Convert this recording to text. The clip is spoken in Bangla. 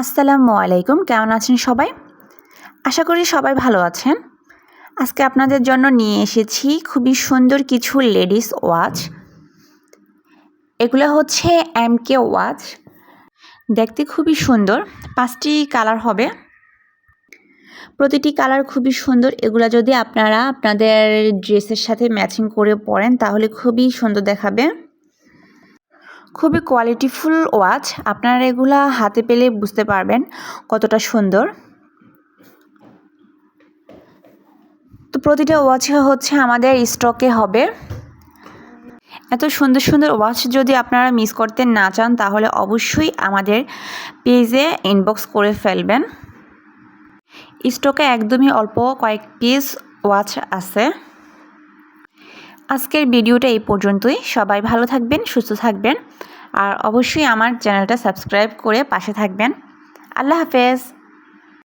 আসসালামু আলাইকুম, কেমন আছেন সবাই? আশা করি সবাই ভালো আছেন। আজকে আপনাদের জন্য নিয়ে এসেছি খুবই সুন্দর কিছু লেডিস ওয়াচ। এগুলো হচ্ছে এম কে ওয়াচ। দেখতে খুবই সুন্দর, পাঁচটি কালার হবে। প্রতিটি কালার খুবই সুন্দর, এগুলো যদি আপনারা আপনাদের ড্রেসের সাথে ম্যাচিং করে পরেন তাহলে খুবই সুন্দর দেখাবে। খুবই কোয়ালিটিফুল ওয়াচ আপনারা এগুলা হাতে পেলে বুঝতে পারবেন কতটা সুন্দর। তো প্রতিটা ওয়াচ হচ্ছে আমাদের স্টকে হবে। এত সুন্দর সুন্দর ওয়াচ যদি আপনারা মিস করতে না চান, তাহলে অবশ্যই আমাদের পেজে ইনবক্স করে ফেলবেন। স্টকে একদমই অল্প কয়েক পিস ওয়াচ আছে। আজকের ভিডিওটা এই পর্যন্তই। সবাই ভালো থাকবেন, সুস্থ থাকবেন। আর অবশ্যই আমার চ্যানেলটা সাবস্ক্রাইব করে পাশে থাকবেন। আল্লাহ হাফেজ।